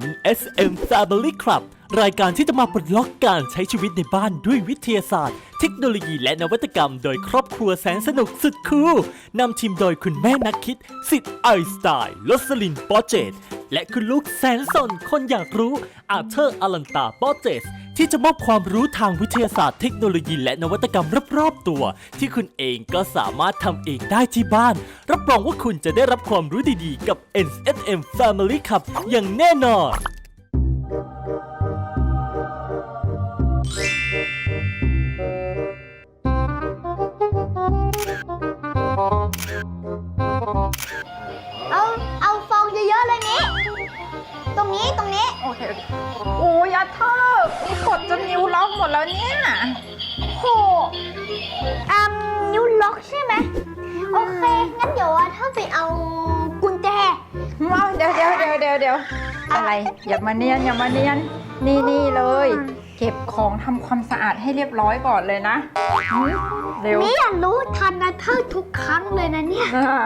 NSM Family Club รายการที่จะมาปลดล็อกการใช้ชีวิตในบ้านด้วยวิทยาศาสตร์ เทคโนโลยีและนวัตกรรม โดยครอบครัวแสนสนุกสุดคูลนำทีมโดยคุณแม่นักคิด สิทธิ์ไอสไตล์ลสลินปอเจตและคุณลูกแสนสนคนอยากรู้อาเธอร์อลันตาปอเจต ที่จะมอบความรู้ทางวิทยาศาสตร์เทคโนโลยีและนวัตกรรมรอบๆตัว ที่คุณเองก็สามารถทำเองได้ที่บ้าน รับรองว่าคุณจะได้รับความรู้ดีๆ กับ NSM Family Club อย่างแน่นอนเอาเอาฟองเยอะๆเลยนี้ ตรงนี้ตรงนี้โอเค นนิ้วล็อกหมดแล้วเนี่ยโหอืมนิ้วล็อกใช่ไหมโอเค งั้นเดี๋ยวว่าถ้าไปเอากุญแจ ว้าวเดี๋ยวเดี๋ยวเดี๋ยวเดี๋ยวเดี๋ยวอะไรอย่ามาเนียนอย่ามาเนียนนี่นี่เลย เก็บของทำความสะอาดให้เรียบร้อยก่อนเลยนะหืมเร็วนี่อยากรู้ทันนะเธอทุกครั้งเลยนะเนี่ยอ่า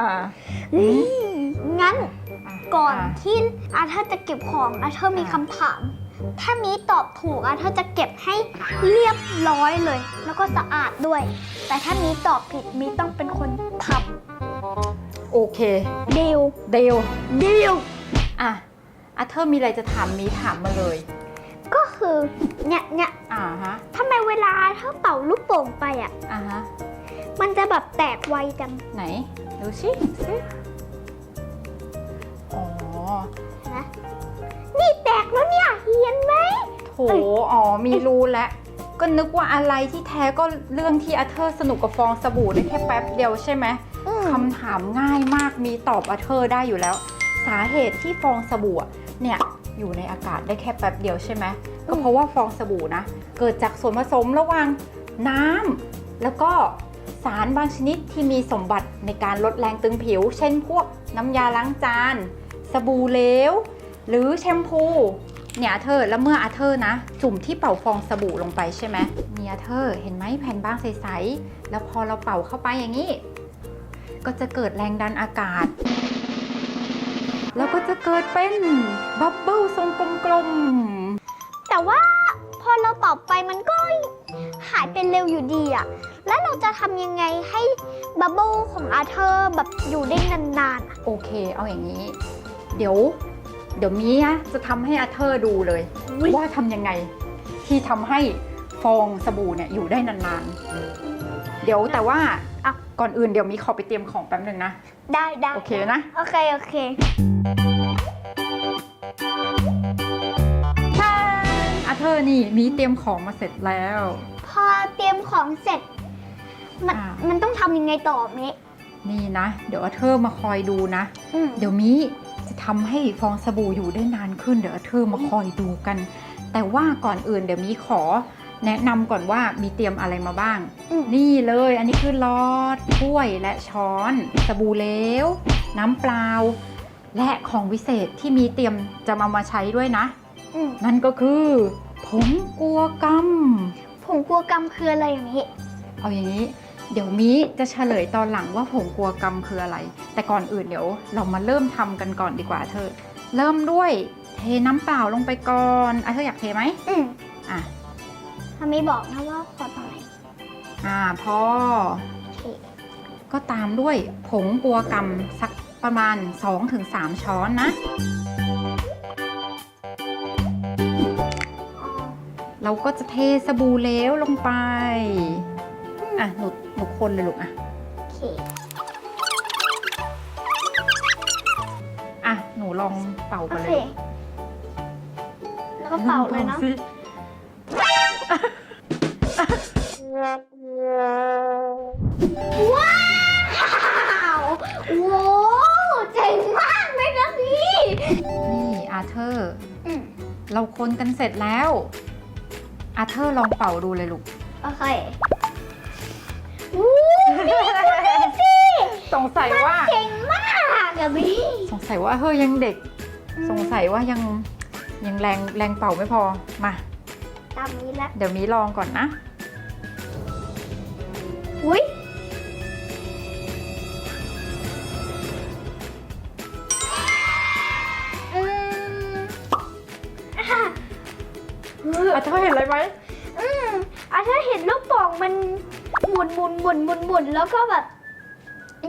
อืมงั้นก่อนอ่าที่อาเธอร์จะเก็บของอาเธอร์มีคำถาม ถ้ามีตอบถูกอาเธอร์จะเก็บให้เรียบร้อยเลย แล้วก็สะอาดด้วย แต่ถ้ามีตอบผิดมีต้องเป็นคนทโอเคำดิวเดียวดิวอะอาเธอร์มีอะไรจะถามมีถามมาเลย ก็คือเนี่ยเนี่ยอ่าฮะทำไมเวลาอาเธอร์เป่าลูกโป่งไปอะอ่าฮะมันจะแบบแตกไวจังไหนดูสิสิ โถอ๋อ มีรู้แล้ว ก็นึกว่าอะไรที่แท้ก็เรื่องที่อาเธอร์สนุกกับฟองสบู่ได้แค่แป๊บเดียวใช่ไหมอืมคำถามง่ายมากมีตอบอาเธอร์ได้อยู่แล้ว สาเหตุที่ฟองสบู่อะเนี่ยอยู่ในอากาศได้แค่แป๊บเดียวใช่ไหม ก็เพราะว่าฟองสบู่นะ เกิดจากส่วนผสมระหว่างน้ำแล้วก็สารบางชนิดที่มีสมบัติในการลดแรงตึงผิว เช่นพวกน้ำยาล้างจาน สบู่เหลว หรือแชมพู เนี่ยอาเธอร์แล้วเมื่ออาเธอร์นะ จุ่มที่เป่าฟองสบู่ลงไปใช่ไหมเนี่ยอาเธอร์เห็นไหมแผ่นบางใสๆแล้วพอเราเป่าเข้าไปอย่างนี้ ก็จะเกิดแรงดันอากาศ แล้วก็จะเกิดเป็นบับเบิ้ลทรงกลมแต่ว่าพอเราเป่าไปมันก็หายเป็นเร็วอยู่ดีอะแล้วเราจะทำยังไงให้บับเบิ้ลของอาเธอร์แบบอยู่ได้นานๆอะๆโอเค เอาอย่างนี้ เดี๋ยว เดี๋ยวมีนะจะทำให้อาเธอร์ดูเลย ว่าทำยังไงที่ทำให้ฟองสบู่เนี่ยอยู่ได้นานๆ เดี๋ยวแต่ว่าอะก่อนอื่นเดี๋ยวมีขอไปเตรียมของแป๊บหนึ่งนะ ได้ได้โอเคนะ โอเค โอเคอาเธอร์นี่มีเตรียมของมาเสร็จแล้ว พอเตรียมของเสร็จ มันอ่ามันต้องทำยังไงต่อเมะ นี่นะ เดี๋ยวอาเธอร์มาคอยดูนะ อืม เดี๋ยวมี จะทำให้ฟองสบู่อยู่ได้นานขึ้นเดี๋ยวอาเธอร์มาคอยดูกัน แต่ว่าก่อนอื่นเดี๋ยวมีขอแนะนำก่อนว่ามีเตรียมอะไรมาบ้างอืมนี่เลยอันนี้คือหลอดถ้วยและช้อน สบู่เหลวน้ำเปล่า และของวิเศษที่มีเตรียมจะมามาใช้ด้วยนะอืมนั่นก็คือผงกัวกำผงกลัวกรรมคืออะไรอย่างนี้ เอาอย่างนี้ เดี๋ยวมีจะเฉลยตอนหลังว่าผงกัวกรรมคืออะไร แต่ก่อนอื่นเดี๋ยวเรามาเริ่มทำกันก่อนดีกว่าเธอ เริ่มด้วยเทน้ำเปล่าลงไปก่อนอะเธออยากเทไหมอืมอะทำไมบอกนะว่าพอตอนไหนอ่าพอโอเคก็ตามด้วยผงกัวกรรมสักประมาณ 2-3 ช้อนนะ เราก็จะเทสบู่เหลวลงไป อะหนูหนูคนเลยลูกอะโอเคอะหนูลองเป่าโอกันเลเคยแล้วก็เป่าเลยเนาะสิว้าวโว้เจ๋งมากเลยนะพี่นี่อาเธอร์ อืมเราคนกันเสร็จแล้วอาเธอร์ลองเป่าดูเลยลูกโอเควู้ สงสัยว่าเจ๋งมากอะพี่สงสัยว่าเฮ้ยยังเด็ก สงสัยว่ายังยังแรงแรงเป่าไม่พอ มา ตามนี้แล้วเดี๋ยวมีลองก่อนนะ อุ้ยอืมอาเธอร์เห็นอะไรไหมอืมอาเธอร์เห็นลูกโป่งมันห มุนหมุนหมุนหมุนหมุนแล้วก็แบบ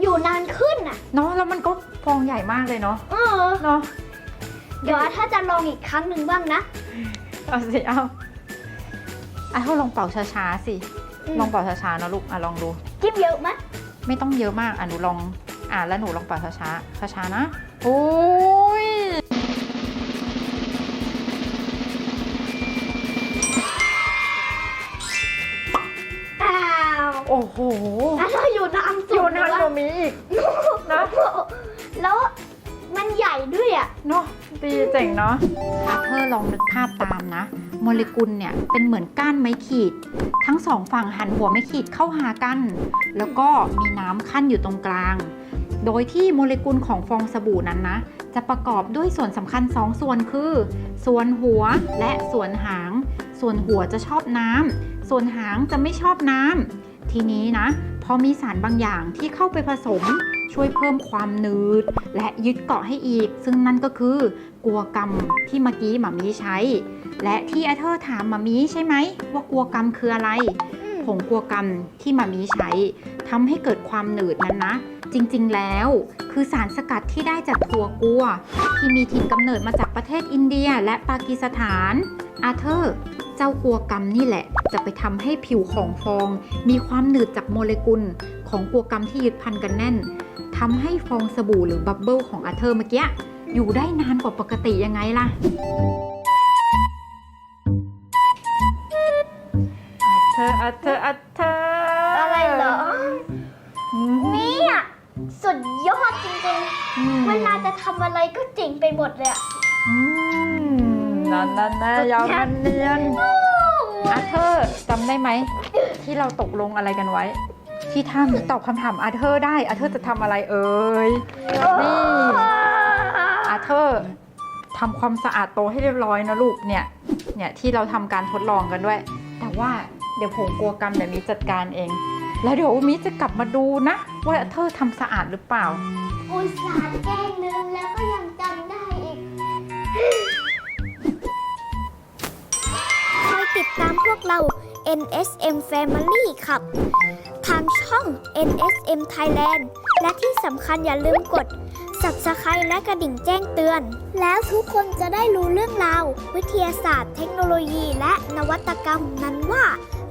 อยู่นานขึ้นอะ เนาะแล้วมันก็ฟองใหญ่มากเลยเนาะเออ เนาะเดี๋ยวอาเธอร์จะลองอีกครั้งหนึ่งบ้างนะ เอาสิเอาอาเธอร์ลองเป่าช้าๆสิอืม ลองเป่าช้าๆนะลูกอะลองดู จิ้มเยอะไหมไม่ต้องเยอะมากอะหนูลองอะแล้วหนูลองเป่าช้าๆช้าๆนะโอ้ย โอ้โหอาเธอร์อยู่นานสุดอยู่นานกว่ามีอีก นะ แล้วมันใหญ่ด้วยอะ เนาะดีเจ๋งเนาะอาเธอร์ลองนึกภาพตามนะ โมเลกุลเนี่ยเป็นเหมือนก้านไม้ขีด ทั้งสองฝั่งหันหัวไม้ขีดเข้าหากัน แล้วก็มีน้ำขั้นอยู่ตรงกลาง โดยที่โมเลกุลของฟองสบู่นั้นนะ จะประกอบด้วยส่วนสำคัญ2ส่วนคือ ส่วนหัวและส่วนหาง ส่วนหัวจะชอบน้ำส่วนหางจะไม่ชอบน้ำ ทีนี้นะพอมีสารบางอย่างที่เข้าไปผสมช่วยเพิ่มความหนืด และยึดเกาะให้อีก ซึ่งนั่นก็คือกัวกรรมที่เมื่อกี้หมามีใช้ และที่อาเธอร์ถามหมามีใช่ไหมว่ากัวกรรมคืออะไรผงกัวกรรมที่หมามีใช้ทำให้เกิดความหนืดนั้นนะ จริงๆแล้วคือสารสกัดที่ได้จากถั่วกัว ที่มีถิ่นกำเนิดมาจากประเทศอินเดียและปากีสถานอาเธอร์ เจ้ากัวกรรมนี่แหละ จะไปทำให้ผิวของฟอง มีความหนืดจากโมเลกุลของกัวกรรมที่ยึดพันกันแน่นทำให้ฟองสบู่หรือบับเบิลของอาเธอร์เมื่อกี้อยู่ได้นานกว่าปกติยังไงล่ะอาเธอร์อาเธอร์อาเธอร์อะไรเหรออืมนี่อะสุดยอดจริงๆ เวลาจะทำอะไรก็เจ๋งไปหมดเลยอะ นั่นนั่นนะยาวมันเนียนอาเธอร์จำได้ไหม ที่เราตกลงอะไรกันไว้ ที่ถ้ามีตอบคำถามอาเธอร์ได้อาเธอร์จะทำอะไรเอ่ยนี่อาเธอร์ทำความสะอาดโต๊ะให้เรียบร้อยนะลูกเนี่ยเนี่ยที่เราทำการทดลองกันด้วย แต่ว่าเดี๋ยวผมกลัวกรรมเดี๋ยวมิจัดการเอง แล้วเดี๋ยวมิจะกลับมาดูนะ ว่าอาเธอร์ทำสะอาดหรือเปล่า อุตส่าห์แกล้งลืมแล้วก็ยังจำได้อีก ดตามพวกเรา NSM Family ครับ ทางช่อง NSM Thailand และที่สำคัญอย่าลืมกด Subscribe และกระดิ่งแจ้งเตือน แล้วทุกคนจะได้รู้เรื่องราว วิทยาศาสตร์ เทคโนโลยี และนวัตกรรมนั้นว่า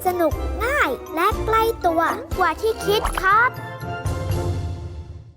สนุกง่ายและใกล้ตัวกว่าที่คิดครับ